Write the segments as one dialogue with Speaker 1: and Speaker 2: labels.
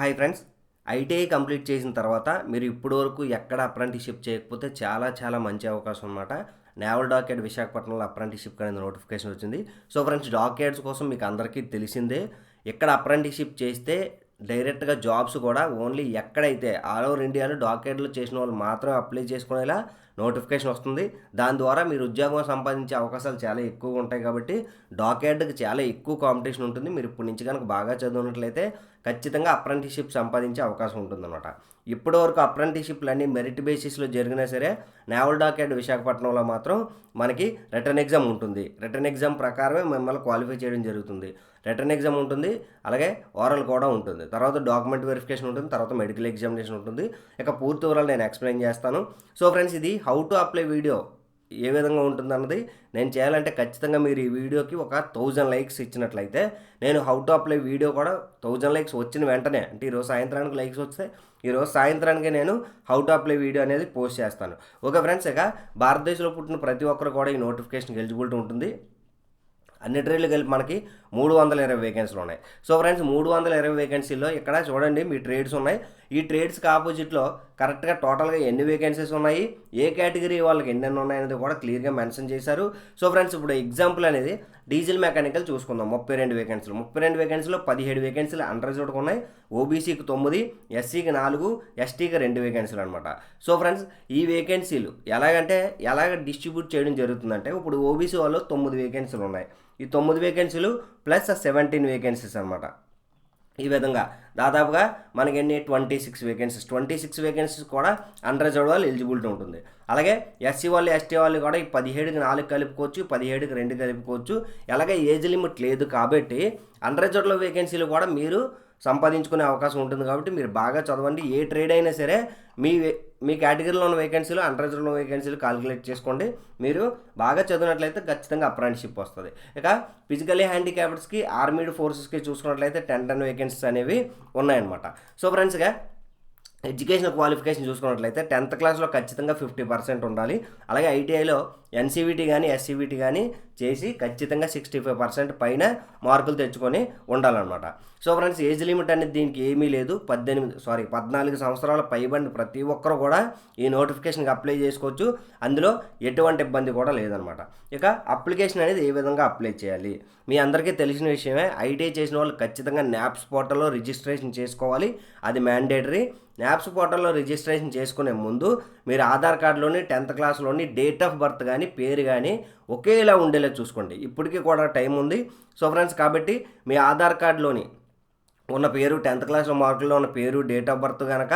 Speaker 1: Hi friends ITI complete చేసిన తర్వాత మీరు ఇప్పటి వరకు ఎక్కడ అప్రెంటిషిప్ చేయకపోతే చాలా చాలా మంచి అవకాశం అనమాట నేవల్ డాక్యార్డ్ విశాఖపట్నంలో అప్రెంటిషిప్ అనేది నోటిఫికేషన్ వచ్చింది. సో ఫ్రెండ్స్ డాక్యార్డ్స్ కోసం మీకు అందరికీ తెలిసిందే ఇక్కడ అప్రెంటిషిప్ చేస్తే డైరెక్ట్గా జాబ్స్ కూడా ఓన్లీ ఎక్కడైతే ఆల్ ఓవర్ ఇండియాలో డాక్యార్డ్లు చేసిన వాళ్ళు మాత్రం అప్లై చేసుకునేలా నోటిఫికేషన్ వస్తుంది. దాని ద్వారా మీరు ఉద్యోగం సంపాదించే అవకాశాలు చాలా ఎక్కువగా ఉంటాయి కాబట్టి డాక్యార్డ్కి చాలా ఎక్కువ కాంపిటీషన్ ఉంటుంది. మీరు ఇప్పటి నుంచి కనుక బాగా చదివినట్లయితే ఖచ్చితంగా అప్రెంటిషిప్ సంపాదించే అవకాశం ఉంటుందన్నమాట. ఇప్పటివరకు అప్రెంటిషిప్లు అన్నీ మెరిట్ బేసిస్లో జరిగినా సరే నేవల్ డాక్యార్డ్ విశాఖపట్నంలో మాత్రం మనకి రిటర్న్ ఎగ్జామ్ ఉంటుంది. రిటర్న్ ఎగ్జామ్ ప్రకారమే మిమ్మల్ని క్వాలిఫై చేయడం జరుగుతుంది. రిటర్న్ ఎగ్జామ్ ఉంటుంది అలాగే ఓరల్ కూడా ఉంటుంది. తర్వాత డాక్యుమెంట్ వెరిఫికేషన్ ఉంటుంది తర్వాత మెడికల్ ఎగ్జామినేషన్ ఉంటుంది. ఇక పూర్తి వివరాలు నేను ఎక్స్ప్లెయిన్ చేస్తాను. సో ఫ్రెండ్స్ ఇది హౌ టు అప్లై వీడియో. ఏ విధంగా ఉంటుంది అన్నది నేను చేయాలంటే ఖచ్చితంగా మీరు ఈ వీడియోకి ఒక థౌజండ్ లైక్స్ ఇచ్చినట్లయితే నేను హౌ టు అప్లై వీడియో కూడా థౌజండ్ లైక్స్ వచ్చిన వెంటనే అంటే ఈరోజు సాయంత్రానికి లైక్స్ వస్తే ఈరోజు సాయంత్రానికి నేను హౌ టు అప్లై వీడియో అనేది పోస్ట్ చేస్తాను. ఓకే ఫ్రెండ్స్ ఇక భారతదేశంలో పుట్టిన ప్రతి ఒక్కరు కూడా ఈ నోటిఫికేషన్కి ఎలిజిబిలిటీ ఉంటుంది. అన్ని ట్రేడ్లు కలిపి మనకి మూడు వందల ఇరవై వేకెన్సీలు ఉన్నాయి. సో ఫ్రెండ్స్ మూడు వందల ఇరవై వేకెన్సీల్లో ఇక్కడ చూడండి మీ ట్రేడ్స్ ఉన్నాయి. ఈ ట్రేడ్స్కి ఆపోజిట్లో కరెక్ట్గా టోటల్గా ఎన్ని వేకెన్సీస్ ఉన్నాయి? ఏ కేటగిరీ వాళ్ళకి ఎన్నెన్ని ఉన్నాయనేది కూడా క్లియర్గా మెన్షన్ చేశారు. సో ఫ్రెండ్స్ ఇప్పుడు ఎగ్జాంపుల్ అనేది డీజిల్ మెకానికల్ చూసుకుందాం. ముప్పై రెండు వేకెన్సీలు ముప్పై రెండు వేకెన్సీలో పదిహేడు వేకెన్సీలు అండర్ రిజర్వ్డ్ ఉన్నాయి. ఓబీసీకి తొమ్మిది ఎస్సీకి నాలుగు ఎస్టీకి రెండు వేకెన్సీలు అనమాట సో ఫ్రెండ్స్ ఈ వేకెన్సీలు ఎలాగంటే ఎలాగ డిస్ట్రిబ్యూట్ చేయడం జరుగుతుందంటే ఇప్పుడు ఓబీసీ వాళ్ళు తొమ్మిది వేకెన్సీలు ఉన్నాయి. ఈ తొమ్మిది వేకెన్సీలు ప్లస్ సెవెంటీన్ వేకెన్సీస్ అనమాట ఈ విధంగా. దాదాపుగా మనకి ఎన్ని? Twenty six vacancies. Twenty six vacancies కూడా అండర్ వాళ్ళు ఎలిజిబిలిటీ ఉంటుంది. అలాగే ఎస్సీ వాళ్ళు ఎస్టీ వాళ్ళు కూడా ఈ పదిహేడుకి నాలుగు కలుపుకోవచ్చు పదిహేడుకి రెండు కలుపుకోవచ్చు. అలాగే ఏజ్ లిమిట్ లేదు కాబట్టి అండర్ వేకెన్సీలు కూడా మీరు సంపాదించుకునే అవకాశం ఉంటుంది కాబట్టి మీరు బాగా చదవండి. ఏ ట్రేడ్ అయినా సరే మీ మీ కేటగిరీలో ఉన్న వేకెన్సీలు అండర్ ఉన్న వేకెన్సీలు కాలిక్యులేట్ చేసుకోండి. మీరు బాగా చదివినట్లయితే ఖచ్చితంగా అప్రెంటిషిప్ వస్తుంది. ఇక ఫిజికలీ హ్యాండిక్యాప్డ్స్కి ఆర్మీడ్ ఫోర్సెస్కి చూసుకున్నట్లయితే టెన్ టెన్ వేకెన్సీస్ అనేవి ఉన్నాయన్నమాట. సో ఫ్రెండ్స్గా ఎడ్యుకేషన్ క్వాలిఫికేషన్ చూసుకున్నట్లయితే టెన్త్ క్లాస్లో ఖచ్చితంగా ఫిఫ్టీ పర్సెంట్ ఉండాలి. అలాగే ఐటీఐలో ఎన్సీవీటీ కానీ ఎస్సీవీటీ కానీ చేసి ఖచ్చితంగా సిక్స్టీ ఫైవ్ పర్సెంట్ పైన మార్కులు తెచ్చుకొని ఉండాలన్నమాట. సో ఫ్రెండ్స్ ఏజ్ లిమిట్ అనేది దీనికి ఏమీ లేదు. పద్దెనిమిది సారీ పద్నాలుగు సంవత్సరాల పైబడి ప్రతి ఒక్కరు కూడా ఈ నోటిఫికేషన్కి అప్లై చేసుకోవచ్చు. అందులో ఎటువంటి ఇబ్బంది కూడా లేదనమాట ఇక అప్లికేషన్ అనేది ఏ విధంగా అప్లై చేయాలి? మీ అందరికీ తెలిసిన విషయమే ఐటీఐ చేసిన వాళ్ళు ఖచ్చితంగా న్యాప్స్ పోర్టల్లో రిజిస్ట్రేషన్ చేసుకోవాలి. అది మ్యాండేటరీ. న్యాప్స్ పోర్టల్లో రిజిస్ట్రేషన్ చేసుకునే ముందు మీరు ఆధార్ కార్డులోని టెన్త్ క్లాస్లోని డేట్ ఆఫ్ బర్త్ కానీ పేరు కానీ ఒకేలా ఉండేలా చూసుకోండి. ఇప్పటికీ కూడా టైం ఉంది. సో ఫ్రెండ్స్ కాబట్టి మీ ఆధార్ కార్డులోని ఉన్న పేరు టెన్త్ క్లాస్లో మార్కుల్లో ఉన్న పేరు డేట్ ఆఫ్ బర్త్ కనుక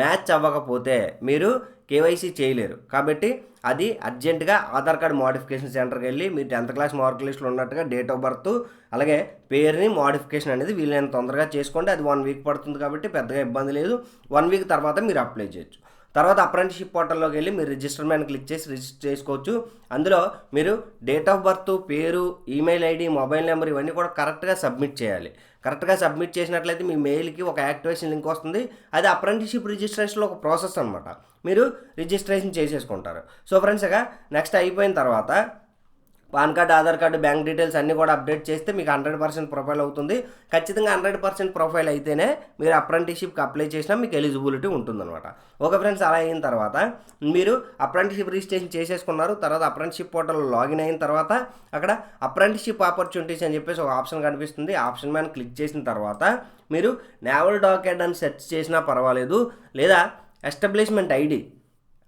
Speaker 1: మ్యాచ్ అవ్వకపోతే మీరు కేవైసీ చేయలేరు. కాబట్టి అది అర్జెంటుగా ఆధార్ కార్డ్ మోడిఫికేషన్ సెంటర్కి వెళ్ళి మీరు టెన్త్ క్లాస్ మార్క్ లిస్ట్లో ఉన్నట్టుగా డేట్ ఆఫ్ బర్త్ అలాగే పేరుని మోడిఫికేషన్ అనేది వీలైనంత తొందరగా చేసుకోండి. అది వన్ వీక్ పడుతుంది కాబట్టి పెద్దగా ఇబ్బంది లేదు. వన్ వీక్ తర్వాత మీరు అప్లై చేయొచ్చు. తర్వాత అప్రెంటిషిప్ పోర్టల్లోకి వెళ్ళి మీరు రిజిస్టర్ మ్యాన్ క్లిక్ చేసి రిజిస్టర్ చేసుకోవచ్చు. అందులో మీరు డేట్ ఆఫ్ బర్త్ పేరు ఈమెయిల్ ఐడి మొబైల్ నెంబర్ ఇవన్నీ కూడా కరెక్ట్గా సబ్మిట్ చేయాలి. కరెక్ట్గా సబ్మిట్ చేసినట్లయితే మీ మెయిల్కి ఒక యాక్టివేషన్ లింక్ వస్తుంది. అది అప్రెంటిషిప్ రిజిస్ట్రేషన్లో ఒక ప్రాసెస్ అనమాట మీరు రిజిస్ట్రేషన్ చేసేసుకుంటారు. సో ఫ్రెండ్స్గా నెక్స్ట్ అయిపోయిన తర్వాత PAN card Aadhaar card bank details అన్నీ కూడా అప్డేట్ చేస్తే మీకు హండ్రెడ్ పర్సెంట్ ప్రొఫైల్ అవుతుంది. ఖచ్చితంగా హండ్రెడ్ పర్సెంట్ ప్రొఫైల్ అయితేనే మీరు అప్రెంటిషిప్కి అప్లై చేసినా మీకు ఎలిజిబిలిటీ ఉంటుందన్నమాట. ఓకే ఫ్రెండ్స్ అలా అయిన తర్వాత మీరు అప్రెంటిషిప్ రిజిస్ట్రేషన్ చేసేసుకున్నారు తర్వాత అప్రెంటిషిప్ పోర్టల్లో లాగిన్ అయిన తర్వాత అక్కడ అప్రెంటిషిప్ ఆపర్చునిటీస్ అని చెప్పేసి ఒక ఆప్షన్ కనిపిస్తుంది. ఆప్షన్ మీద క్లిక్ చేసిన తర్వాత మీరు నేవల్ డాకెట్ అని సెర్చ్ చేసినా పర్వాలేదు. లేదా ఎస్టాబ్లిష్మెంట్ ఐడి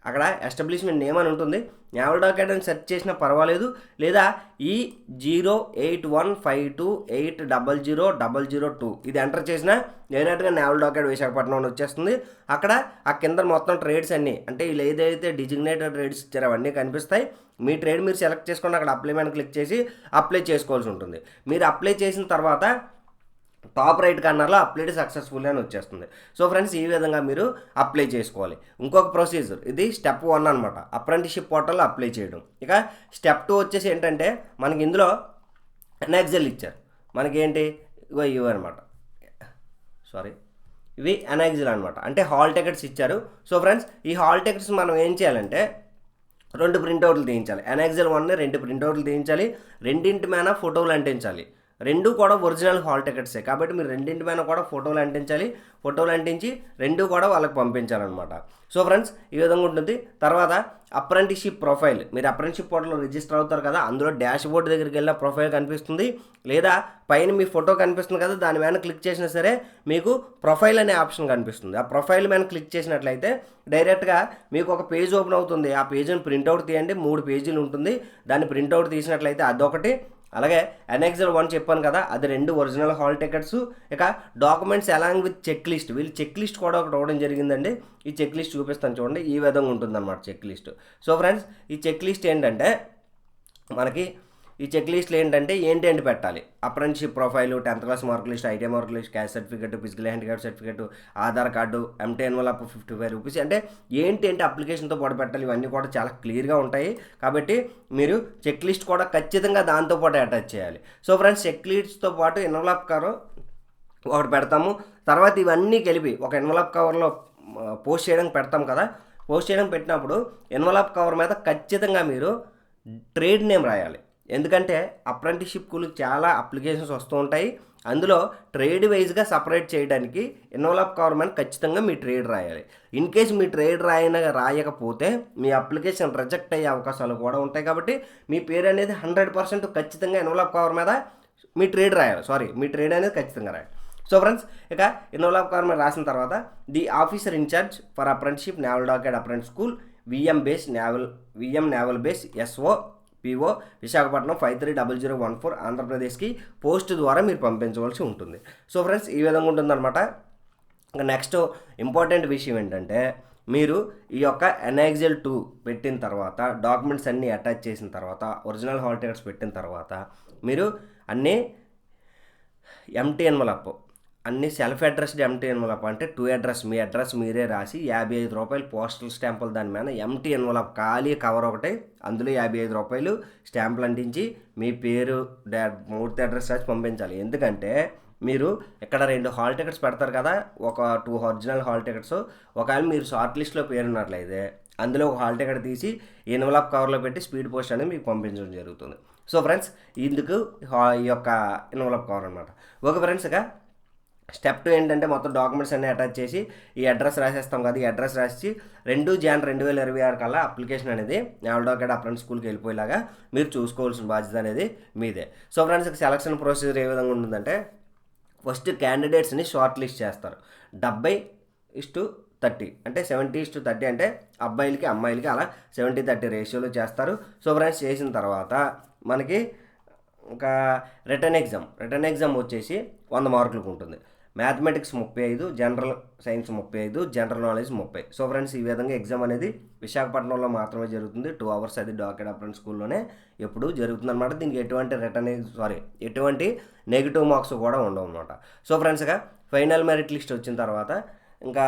Speaker 1: అక్కడ ఎస్టాబ్లిష్మెంట్ నేమ్ అని ఉంటుంది. నేవల్ డాకెట్ అని సెర్చ్ చేసినా పర్వాలేదు. లేదా ఈ zero eight one five two eight double zero double zero two ఇది ఎంటర్ చేసినా డైరెక్ట్గా నేవల్ డాకెట్ విశాఖపట్నం అని వచ్చేస్తుంది. అక్కడ ఆ కింద మొత్తం ట్రేడ్స్ అన్నీ అంటే వీళ్ళు ఏదైతే డిజిగ్నేటెడ్ ట్రేడ్స్ ఇచ్చారో అవన్నీ కనిపిస్తాయి. మీ ట్రేడ్ మీరు సెలెక్ట్ చేసుకుని అక్కడ అప్లై మీద క్లిక్ చేసి అప్లై చేసుకోవాల్సి ఉంటుంది. మీరు అప్లై చేసిన తర్వాత టాప్ రైట్ కార్నర్లో అప్లైడ్ సక్సెస్ఫుల్ అని వచ్చేస్తుంది. సో ఫ్రెండ్స్ ఈ విధంగా మీరు అప్లై చేసుకోవాలి. ఇంకొక ప్రొసీజర్ ఇది స్టెప్ వన్ అనమాట అప్రెంటిషిప్ పోర్టల్లో అప్లై చేయడం. ఇక స్టెప్ టూ వచ్చేసి ఏంటంటే మనకి ఇందులో ఎన్ఎక్జెల్ ఇచ్చారు. మనకి ఏంటి ఇవి అనమాట సారీ ఇవి ఎన్ఎక్జెల్ అనమాట అంటే హాల్ టికెట్స్ ఇచ్చారు. సో ఫ్రెండ్స్ ఈ హాల్ టికెట్స్ మనం ఏం చేయాలంటే రెండు ప్రింట్అవుట్లు తీయించాలి. ఎన్ఎక్జెల్ వన్ రెండు ప్రింట్అవుట్లు తీయించాలి. రెండింటి మీద ఫోటోలు అంటించాలి. రెండు కూడా ఒరిజినల్ హాల్ టికెట్సే. కాబట్టి మీరు రెండింటి పైన కూడా ఫోటోలు అంటించాలి. ఫోటోలు అంటించి రెండు కూడా వాళ్ళకి పంపించాలన్నమాట. సో ఫ్రెండ్స్ ఈ విధంగా ఉంటుంది. తర్వాత అప్రెంటిషిప్ ప్రొఫైల్. మీరు అప్రెంటిషిప్ పోర్టల్లో రిజిస్టర్ అవుతారు కదా అందులో డాష్ బోర్డ్ దగ్గరికి వెళ్ళిన ప్రొఫైల్ కనిపిస్తుంది. లేదా పైన మీ ఫోటో కనిపిస్తుంది కదా దాని మీద క్లిక్ చేసినా సరే మీకు ప్రొఫైల్ అనే ఆప్షన్ కనిపిస్తుంది. ఆ ప్రొఫైల్ మీద క్లిక్ చేసినట్లయితే డైరెక్ట్గా మీకు ఒక పేజ్ ఓపెన్ అవుతుంది. ఆ పేజీని ప్రింట్అవుట్ తీయండి. మూడు పేజీలు ఉంటుంది. దాన్ని ప్రింట్అవుట్ తీసినట్లయితే అదొకటి. అలాగే ఎన్ఎక్సల్ వన్ చెప్పాను కదా అది రెండు ఒరిజినల్ హాల్ టికెట్స్. ఇక documents along with check list వీళ్ళు చెక్ లిస్ట్ కూడా ఒకటి ఇవ్వడం జరిగిందండి. ఈ చెక్ లిస్ట్ చూపిస్తాను చూడండి. ఈ విధంగా ఉంటుందన్నమాట చెక్ లిస్ట్ సో ఫ్రెండ్స్ ఈ చెక్ లిస్ట్ ఏంటంటే మనకి ఈ చెక్ లిస్ట్లు ఏంటంటే ఏంటి ఏంటి పెట్టాలి? Apprenticeship profile tenth class mark list IT mark list caste certificate physical handicap certificate Aadhaar card empty envelope fifty five rupees అంటే ఏంటి ఏంటి అప్లికేషన్తో పాటు పెట్టాలి? ఇవన్నీ కూడా చాలా క్లియర్గా ఉంటాయి. కాబట్టి మీరు చెక్ లిస్ట్ కూడా ఖచ్చితంగా దాంతో పాటు అటాచ్ చేయాలి. సో ఫ్రెండ్స్ చెక్ లిస్ట్తో పాటు ఎన్వలప్ కవర్ ఒకటి పెడతాము. తర్వాత ఇవన్నీ కలిపి ఒక ఎన్వలప్ కవర్లో పోస్ట్ చేయడానికి పెడతాం కదా? పోస్ట్ చేయడం పెట్టినప్పుడు ఎన్వలప్ కవర్ మీద ఖచ్చితంగా మీరు ట్రేడ్ నేమ్ రాయాలి. ఎందుకంటే అప్రెంటిషిప్కు చాలా అప్లికేషన్స్ వస్తూ ఉంటాయి. అందులో ట్రేడ్ వైజ్గా సపరేట్ చేయడానికి ఎన్వలప్ కవర్ మీద ఖచ్చితంగా మీ ట్రేడ్ రాయాలి. ఇన్ కేస్ మీ ట్రేడ్ రాయన రాయకపోతే మీ అప్లికేషన్ రిజెక్ట్ అయ్యే అవకాశాలు కూడా ఉంటాయి కాబట్టి మీ పేరు అనేది హండ్రెడ్ పర్సెంట్ ఖచ్చితంగా ఎన్వలప్ కవర్ మీద మీ ట్రేడ్ రాయాలి. సారీ మీ ట్రేడ్ అనేది ఖచ్చితంగా రాయాలి. సో ఫ్రెండ్స్ ఇక ఎన్వలప్ కవర్ మీద రాసిన తర్వాత the officer in charge for apprenticeship naval dockyard apprentice school VM base naval VM naval base SO PO Visakhapatnam five three double zero one four ఆంధ్రప్రదేశ్కి post ద్వారా మీరు పంపించవలసి ఉంటుంది. సో ఫ్రెండ్స్ ఈ విధంగా ఉంటుందన్నమాట. నెక్స్ట్ ఇంపార్టెంట్ విషయం ఏంటంటే మీరు ఈ యొక్క ఎన్ఎక్జెల్ టూ పెట్టిన తర్వాత డాక్యుమెంట్స్ అన్నీ అటాచ్ చేసిన తర్వాత ఒరిజినల్ హాల్ టికెట్స్ పెట్టిన తర్వాత మీరు అన్నీ ఎంటీ ఎన్వలప్ అన్ని సెల్ఫ్ అడ్రస్డ్ ఎంటీ ఎన్వలప్ అంటే టూ అడ్రస్ మీ అడ్రస్ మీరే రాసి యాభై ఐదు రూపాయలు పోస్టల్ స్టాంపులు దాని మీద ఎంటీ ఎన్వలప్ ఖాళీ కవర్ ఒకటి అందులో యాభై ఐదు రూపాయలు స్టాంపులు అంటించి మీ పేరు మూర్తి అడ్రస్ రాసి పంపించాలి. ఎందుకంటే మీరు ఇక్కడ రెండు హాల్ టికెట్స్ పెడతారు కదా ఒక టూ ఒరిజినల్ హాల్ టికెట్స్ ఒకవేళ మీరు షార్ట్ లిస్ట్లో పేరున్నట్లయితే అందులో ఒక హాల్ టికెట్ తీసి ఎన్వలప్ కవర్లో పెట్టి స్పీడ్ పోస్ట్ అనేది మీకు పంపించడం జరుగుతుంది. సో ఫ్రెండ్స్ ఇందుకు హా- ఈ యొక్క ఎన్వలప్ కవర్ అనమాట ఓకే ఫ్రెండ్స్ ఇక స్టెప్ టూ ఏంటంటే మొత్తం డాక్యుమెంట్స్ అన్ని అటాచ్ చేసి ఈ అడ్రస్ రాసేస్తాం కదా ఈ అడ్రస్ రాసి రెండు జాన్ రెండు వేల ఇరవై ఆరు కల్లా అప్లికేషన్ అనేది నావల్ డాకెట్ అప్రెంట్ స్కూల్కి వెళ్ళిపోయేలాగా మీరు చూసుకోవాల్సిన బాధ్యత అనేది మీదే. సో ఫ్రెండ్స్ సెలక్షన్ ప్రొసీజర్ ఏ విధంగా ఉంటుందంటే ఫస్ట్ క్యాండిడేట్స్ని షార్ట్ లిస్ట్ చేస్తారు. డెబ్బై ఇస్టు థర్టీ అంటే సెవెంటీ ఇస్టు థర్టీ అంటే అబ్బాయిలకి అమ్మాయిలకి అలా సెవెంటీ థర్టీ రేషియోలో చేస్తారు. సో ఫ్రెండ్స్ చేసిన తర్వాత మనకి ఇంకా రిటర్న్ ఎగ్జామ్ రిటర్న్ ఎగ్జామ్ వచ్చేసి వంద మార్కులకు ఉంటుంది. మ్యాథమెటిక్స్ ముప్పై ఐదు జనరల్ సైన్స్ ముప్పై ఐదు జనరల్ నాలెడ్జ్ ముప్పై. సో ఫ్రెండ్స్ ఈ విధంగా ఎగ్జామ్ అనేది విశాఖపట్నంలో మాత్రమే జరుగుతుంది. టూ అవర్స్ అది డాకెట్ అప్రెంట్ స్కూల్లోనే ఎప్పుడు జరుగుతుంది అనమాట దీనికి ఎటువంటి రిటర్న్ సారీ ఎటువంటి నెగిటివ్ మార్క్స్ కూడా ఉండవు అనమాట సో ఫ్రెండ్స్గా ఫైనల్ మెరిట్ లిస్ట్ వచ్చిన తర్వాత ఇంకా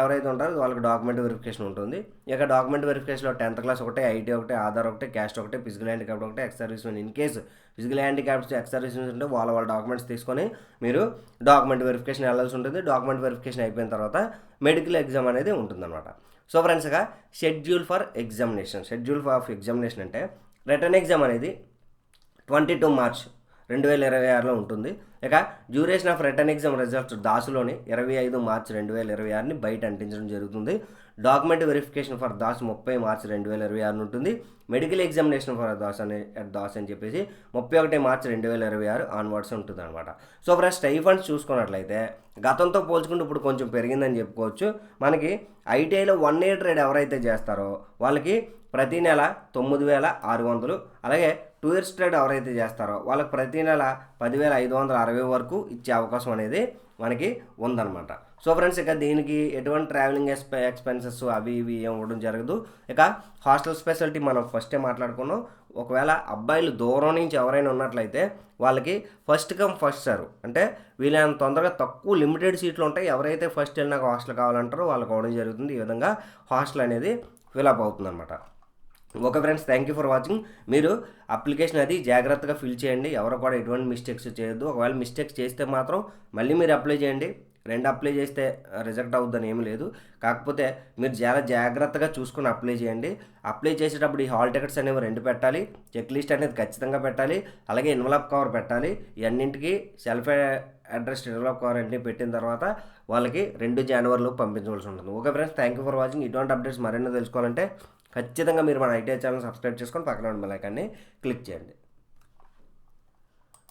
Speaker 1: ఎవరైతే ఉంటారో వాళ్ళకి డాక్యుమెంట్ వెరిఫికేషన్ ఉంటుంది. ఇక డాక్యుమెంట్ వెరిఫికేషన్లో టెన్త్ క్లాస్ ఒకటే ఐటీ ఒకటే ఆధార్ ఒకటే క్యాస్ట్ ఒకటే ఫిజికల్ హ్యాండిక్యాప్ ఒకటే ex service in case physical handicaps ex service ఉంటే వాళ్ళ వాళ్ళ డాక్యుమెంట్స్ తీసుకొని మీరు డాక్యుమెంట్ వెరిఫికేషన్ వెళ్ళాల్సి ఉంటుంది. డాక్యుమెంట్ వెరిఫికేషన్ అయిపోయిన తర్వాత మెడికల్ ఎగ్జామ్ అనేది ఉంటుందన్నమాట. So ఫ్రెండ్స్గా schedule for examination schedule for examination అంటే రిటర్న్ ఎగ్జామ్ అనేది ట్వంటీ టూ మార్చ్ రెండు వేల ఇరవై ఆరులో ఉంటుంది. ఇక duration of written exam results దాసులోని ఇరవై ఐదు మార్చ్ రెండు వేల ఇరవై ఆరుని బయట అంటించడం జరుగుతుంది. డాక్యుమెంట్ వెరిఫికేషన్ ఫర్ దాస్ ముప్పై మార్చ్ రెండు వేల ఇరవై ఆరు ఉంటుంది. మెడికల్ ఎగ్జామినేషన్ ఫర్ దాస్ అనే దాస్ అని చెప్పేసి ముప్పై ఒకటి మార్చ్ రెండు వేల ఇరవై ఆరు ఆన్వర్డ్స్ ఉంటుంది అనమాట సో ఫ్రెండ్స్ స్టైఫండ్స్ చూసుకున్నట్లయితే గతంతో పోల్చుకుంటే ఇప్పుడు కొంచెం పెరిగిందని చెప్పుకోవచ్చు. మనకి ఐటీఐలో వన్ ఇయర్ ట్రేడ్ ఎవరైతే చేస్తారో వాళ్ళకి ప్రతి నెల తొమ్మిది వేల ఆరు వందలు అలాగే టూ ఇయర్స్ ట్రేడ్ ఎవరైతే చేస్తారో వాళ్ళకి ప్రతి నెల పదివేల ఐదు వందల అరవై వరకు ఇచ్చే అవకాశం అనేది మనకి ఉందన్నమాట. సో ఫ్రెండ్స్ ఇక దీనికి ఎటువంటి ట్రావెలింగ్ ఎక్స్పె ఎక్స్పెన్సెస్ అవి ఇవి ఏం ఇవ్వడం జరగదు. ఇక హాస్టల్ స్పెషాలిటీ మనం ఫస్టే మాట్లాడుకున్నాం. ఒకవేళ అబ్బాయిలు దూరం నుంచి ఎవరైనా ఉన్నట్లయితే వాళ్ళకి ఫస్ట్ కమ్ ఫస్ట్ సర్వ్ అంటే వీళ్ళని తొందరగా తక్కువ లిమిటెడ్ సీట్లు ఉంటాయి. ఎవరైతే ఫస్ట్ వెళ్ళినాక హాస్టల్ కావాలంటారో వాళ్ళకి అవడం జరుగుతుంది. ఈ విధంగా హాస్టల్ అనేది ఫిలప్ అవుతుందన్నమాట. Okay friends thank you for watching మీరు అప్లికేషన్ అది జాగ్రత్తగా ఫిల్ చేయండి. ఎవరు కూడా ఎటువంటి మిస్టేక్స్ చేయొద్దు. ఒకవేళ మిస్టేక్స్ చేస్తే మాత్రం మళ్ళీ మీరు అప్లై చేయండి. రెండు అప్లై చేస్తే రిజెక్ట్ అవుద్దని ఏమీ లేదు. కాకపోతే మీరు చాలా జాగ్రత్తగా చూసుకుని అప్లై చేయండి. అప్లై చేసేటప్పుడు ఈ హాల్ టికెట్స్ అనేవి రెండు పెట్టాలి. చెక్ లిస్ట్ అనేది ఖచ్చితంగా పెట్టాలి. అలాగే ఇన్వలప్ కవర్ పెట్టాలి. ఇవన్నింటికి సెల్ఫ్ అడ్రస్ ఇన్వలప్ కవర్ అన్ని పెట్టిన తర్వాత వాళ్ళకి రెండు జనవరిలో పంపించవలసి ఉంటుంది. Okay friends thank you for watching ఇటువంటి అప్డేట్స్ మరెన్నో తెలుసుకోవాలంటే ఖచ్చితంగా మీరు మన ఐటీఐ ఛానల్ సబ్స్క్రైబ్ చేసుకొని పక్కన ఉన్న బెల్ క్లిక్ చేయండి.